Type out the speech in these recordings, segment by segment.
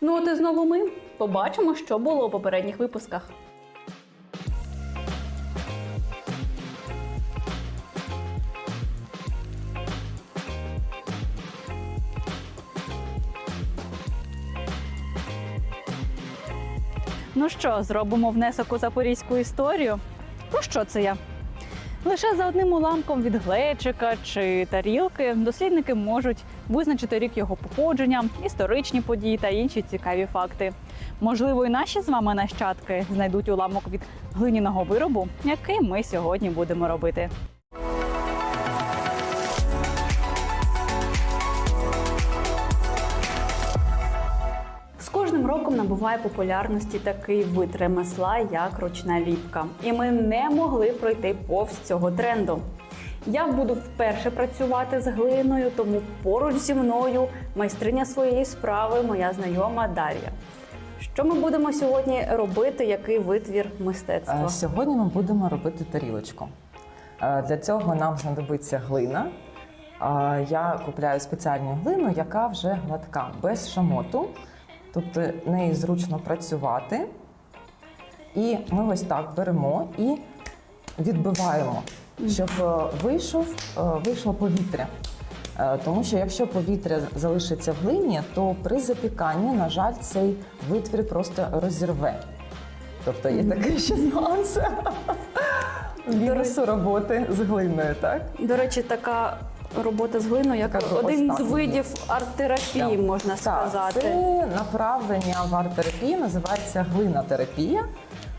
Ну от і знову ми побачимо, що було у попередніх випусках. Ну що, зробимо внесок у запорізьку історію? Про що це я? Лише за одним уламком від глечика чи тарілки дослідники можуть визначити рік його походження, історичні події та інші цікаві факти. Можливо, і наші з вами нащадки знайдуть уламок від глиняного виробу, який ми сьогодні будемо робити. Набуває популярності такий вид ремесла, як ручна ліпка. І ми не могли пройти повз цього тренду. Я буду вперше працювати з глиною, тому поруч зі мною майстриня своєї справи, моя знайома Дар'я. Що ми будемо сьогодні робити? Який витвір мистецтва? Е, Сьогодні ми будемо робити тарілочку. Е, Для цього нам знадобиться глина. Е, Я купляю спеціальну глину, яка вже гладка, без шамоту. Тобто нею зручно працювати. І ми ось так беремо і відбиваємо, щоб е, вийшов, е, вийшло повітря. Е, Тому що якщо повітря залишиться в глині, то при запіканні, на жаль, цей витвір просто розірве. Тобто є такий ще нюанс мінусу роботи з глиною, так? До речі, така робота з глиною, як Така один з видів арт-терапії, да. можна Так, сказати. Це направлення в арт-терапії називається глинотерапія.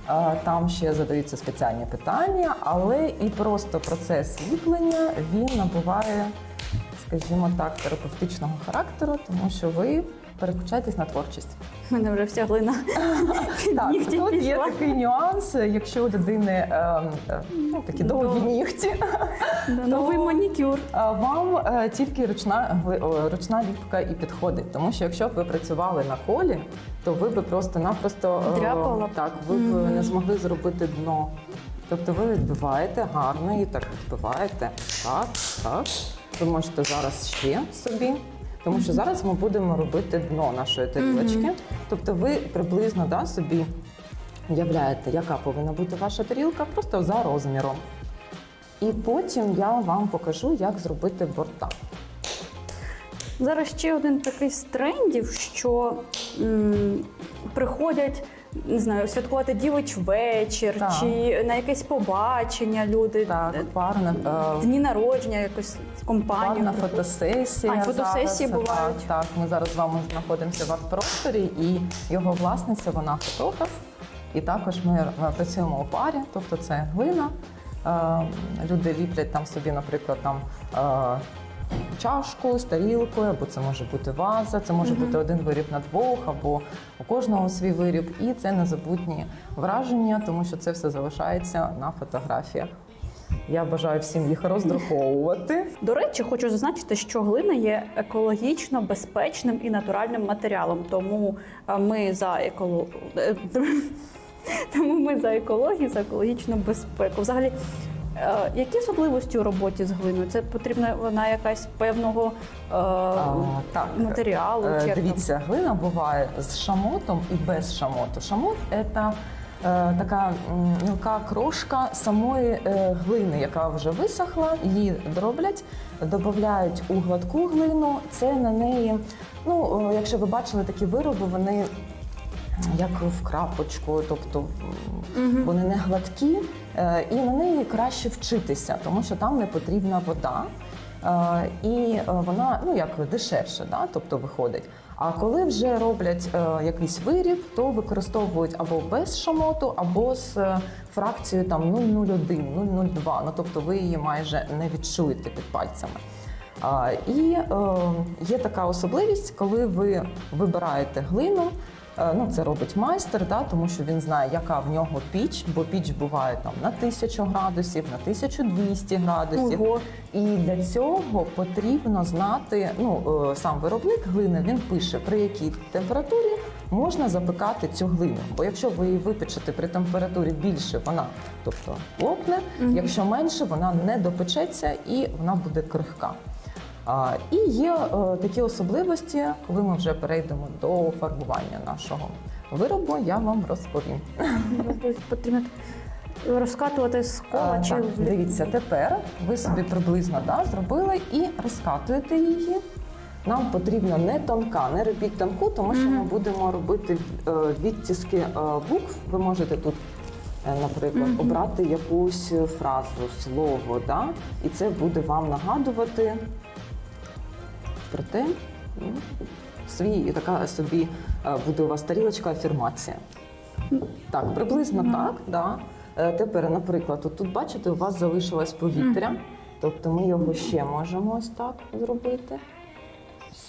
терапія. Там ще задаються спеціальні питання, але і просто процес ліплення він набуває, скажімо так, терапевтичного характеру, тому що ви переключаєтесь на творчість. У мене вже вся глина Так, нігті тут є пішла. такий нюанс, якщо у людини е, е, ну, такі довгі Довгі. нігті, Да, Новий манікюр. а Вам е, тільки ручна гли- о, ручна ліпка і підходить, тому що якщо б ви працювали на колі, то ви б просто-напросто е, Дряпала б. так, ви б не змогли зробити дно. Тобто ви відбиваєте гарно і так відбиваєте. Так, так. Ви можете зараз ще собі. Тому що зараз ми будемо робити дно нашої тарілочки. Тобто ви приблизно да, собі уявляєте, яка повинна бути ваша тарілка, просто за розміром. І потім я вам покажу, як зробити борта. Зараз ще один такий з трендів, що м, приходять. Не знаю, святкувати дівич вечір Так. чи на якесь побачення люди, Так, е, парна, е, дні народження, якось з компанією. парна фотосесія. А, фотосесії зараз. бувають. Так, так, ми зараз з вами знаходимося в арт-просторі, і його власниця, вона фотограф. І також ми е, працюємо у парі, тобто це глина. Е, Люди ліплять там собі, наприклад, там. е, Чашку з тарілкою, або це може бути ваза, це може бути один виріб на двох, або у кожного свій виріб. І це незабутні враження, тому що це все залишається на фотографіях. Я бажаю всім їх роздруковувати. До речі, хочу зазначити, що глина є екологічно безпечним і натуральним матеріалом. Тому е, ми за еколо... е, тому ми за екологію, за екологічну безпеку. Взагалі, які особливості у роботі з глиною? Це потрібна вона якась певного е, А, так. матеріалу? Е, чи як там? Дивіться, глина буває з шамотом і без шамоту. Шамот це е, така мілка крошка самої е, глини, яка вже висохла, її дроблять, додають у гладку глину. Це на неї, ну, е, якщо ви бачили такі вироби, вони як в крапочку, тобто вони не гладкі, е, і на неї краще вчитися, тому що там не потрібна вода. Е, І е, вона ну як дешевше, да? тобто виходить. А коли вже роблять е, якийсь виріб, то використовують або без шамоту, або з е, фракцією там 0,01, 0,02. Ну тобто ви її майже не відчуєте під пальцями. І е, є така особливість, коли ви вибираєте глину. Е, Ну, це робить майстер, да, тому що він знає, яка в нього піч, бо піч буває там на 1000 градусів, на 1200 градусів. Ого. І для цього потрібно знати, ну е, сам виробник глини він пише, при якій температурі можна запекати цю глину. Бо якщо ви її випечете при температурі більше, вона тобто лопне, якщо менше, вона не допечеться і вона буде крихка. І є е, такі особливості, коли ми вже перейдемо до фарбування нашого виробу, я вам розповім. Потрібно розкатувати з кола чи так, дивіться, тепер ви собі приблизно да, зробили і розкатуєте її. Нам потрібно не тонка, не робіть тонку, тому що ми будемо робити е, відтіски е, букв. Ви можете тут, наприклад, обрати якусь фразу, слово, да? і це буде вам нагадувати про те, ну, свій така собі е, буде у вас тарілочка афірмація. Так, приблизно Мгм. так. Да. Е, Тепер, наприклад, от тут бачите, у вас залишилось повітря, тобто ми його ще можемо ось так зробити.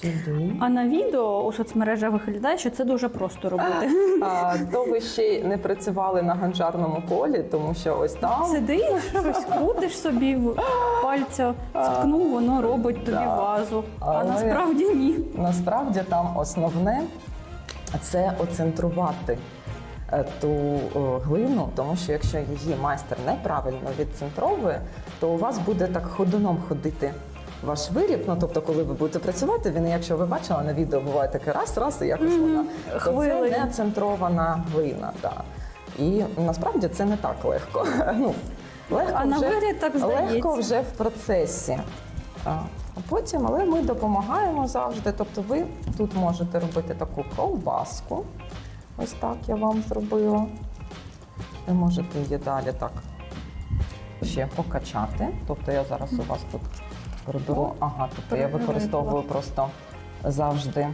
Сюди. А на відео у соцмережах виглядає, що це дуже просто робити. А, то ви ще не працювали на гончарному полі, тому що ось там Сидиш, щось крутиш собі, в- пальця вткнув, воно робить тобі Да. вазу. А Але- насправді ні. насправді там основне це оцентрувати е, ту глину, тому що якщо її майстер неправильно відцентровує, то у вас буде так ходуном ходити. Ваш виріб, ну тобто, коли ви будете працювати, він, якщо ви бачили на відео, буває таке раз, раз і якось вона. То це Хвилею. не центрована глина. Да. І насправді це не так легко. Ну, легко А на вже, вигляд так здається. легко вже в процесі. А а потім, але ми допомагаємо завжди. Тобто, ви тут можете робити таку ковбаску. Ось так я вам зробила. Ви можете її далі так ще покачати. Тобто я зараз у вас тут приберу. Ага, тобто я використовую просто завжди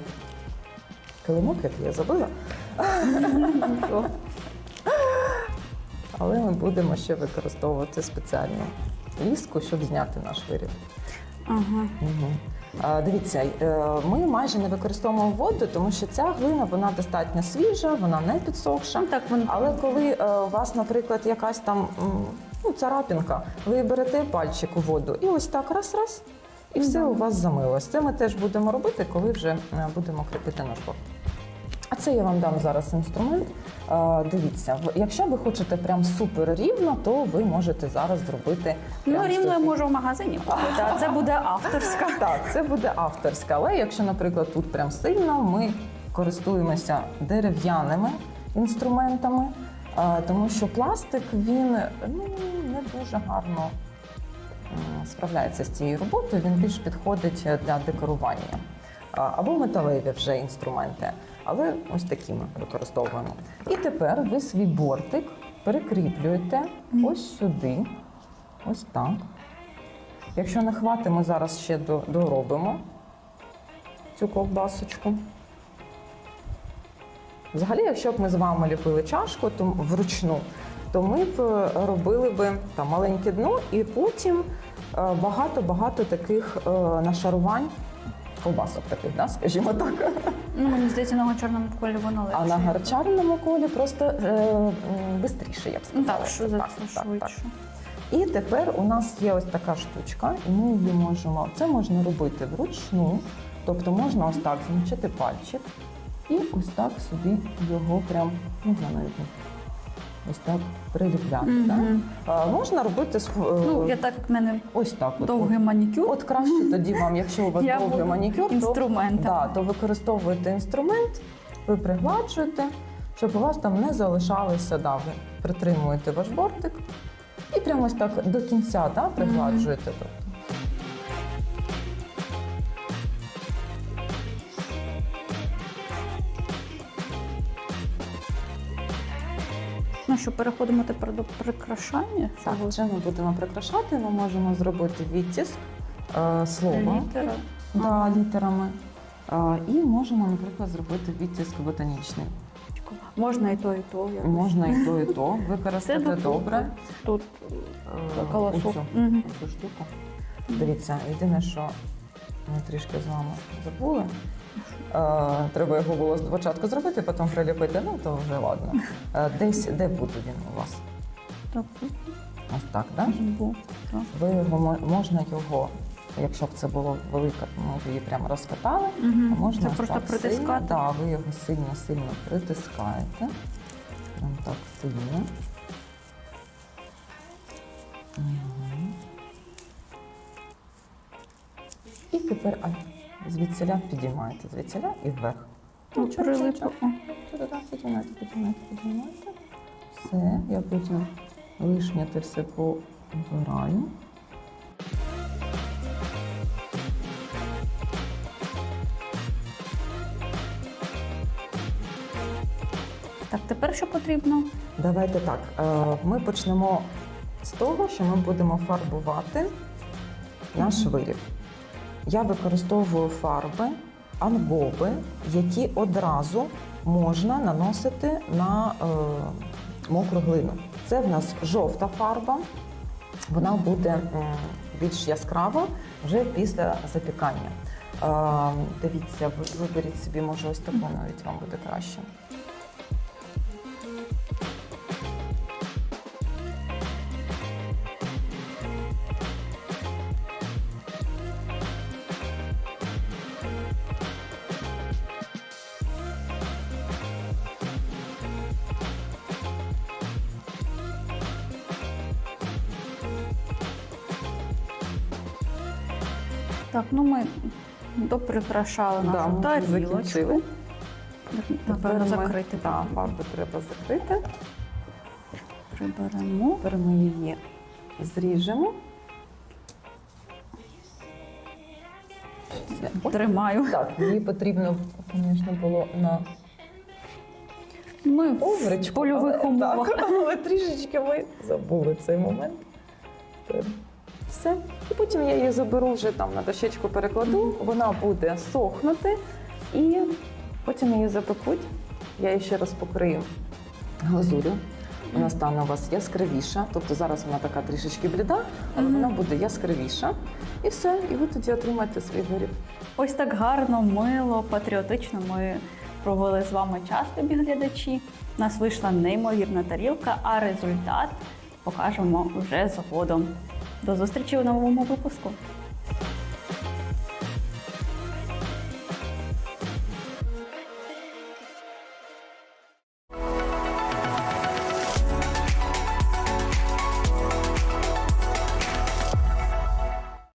килимок, який я забила. Але ми будемо ще використовувати спеціальну ліску, щоб зняти наш виріб. Ага. Угу. Дивіться, е, ми майже не використовуємо воду, тому що ця глина вона достатньо свіжа, вона не підсохша. Ну, так воно. Але коли е, у вас, наприклад, якась там м, ну, царапінка, ви берете пальчик у воду і ось так раз-раз, і все у вас замилось. Це ми теж будемо робити, коли вже е, будемо кріпити наш борт. А це я вам дам зараз інструмент. Е, Дивіться, якщо ви хочете прям супер рівно, то ви можете зараз зробити. Ну, рівно я можу в магазині а це буде авторська. Так, це буде авторська. Але якщо, наприклад, тут прям сильно, ми користуємося дерев'яними інструментами, тому що пластик він ну, не дуже гарно справляється з цією роботою. Він більш підходить для декорування. Або металеві вже інструменти, але ось такі ми використовуємо. І тепер ви свій бортик перекріплюєте ось сюди, ось так. Якщо не хватить, ми зараз ще доробимо цю ковбасочку. Взагалі, якщо б ми з вами ліпили чашку то вручну, то ми б е, робили б там маленьке дно і потім е, багато-багато таких е, нашарувань ковбасок таких, да, скажімо так. Ну, мені здається, на чорному колі воно легше. А на гарчарному колі просто е, швидше, я б Ну сказала. так, що за Так, це так, так. швидше. І тепер у нас є ось така штучка, і ми її можемо. Це можна робити вручну, тобто можна ось так змочити пальчик і ось так собі його прям можна навіть ось так приліпляти. Мгм. так? А, можна робити е, Ну, я так, в мене ось так. От, довгий манікюр. От краще тоді вам, якщо у вас Я довгий манікюр, то, да, то використовуєте інструмент, ви пригладжуєте, щоб у вас там не залишалося, да, ви притримуєте ваш бортик і прямо ось так до кінця да, пригладжуєте. Тобто. Ну що, переходимо тепер до прикрашання. Так, вже ми будемо прикрашати, ми можемо зробити відтиск е, слова літера. да, літерами. Е, і можемо, наприклад, зробити відтиск ботанічний. Можна і то, і то. якось. Можна і то, і то використати до добре. Тут Е, колосок. оцю- Мгм. цю штуку. Дивіться, єдине, що ми трішки з вами забули. Треба його було спочатку зробити, потім приліпити. Ну то вже ладно. Е, десь де буде він у вас? так, Ось так, да? так. Ви його можна його, якщо б це було велике, ми б її прямо розкатали. Мгм. А можна Це ось просто так притискати. Сильно, да, ви його сильно-сильно притискаєте. Прям так сильно. І тепер а, звідсіля підіймаєте, звідсіля і вверх. Ну, прилипло. підіймайте, підіймайте, підіймайте. Все, я потім лишнє те все побираю. Так, тепер що потрібно? Давайте так. е, Ми почнемо з того, що ми будемо фарбувати наш виріб. Я використовую фарби, ангоби, які одразу можна наносити на е, мокру глину. Це в нас жовта фарба. Вона буде більш яскрава вже після запікання. Е, Дивіться, виберіть собі, може, ось таку навіть вам буде краще. Так, ну ми доприкрашали нашу ми тарілочку. Напевно, закрити Так, фарбу треба закрити. Приберемо. Тепер ми її зріжемо. Тримаю. Так, її потрібно, звісно, було на Ми в польових але- умовах. Так, але трішечки ми забули цей момент. Все. І потім я її заберу вже там на дощечку перекладу, вона буде сохнути і потім її запекуть. Я її ще раз покрию глазурю. Вона стане у вас яскравіша, тобто зараз вона така трішечки бліда, але вона буде яскравіша. І все, і ви тоді отримаєте свій виріб. Ось так гарно, мило, патріотично ми провели з вами час, тобі глядачі. У нас вийшла неймовірна тарілка, а результат покажемо вже згодом. До зустрічі у новому випуску.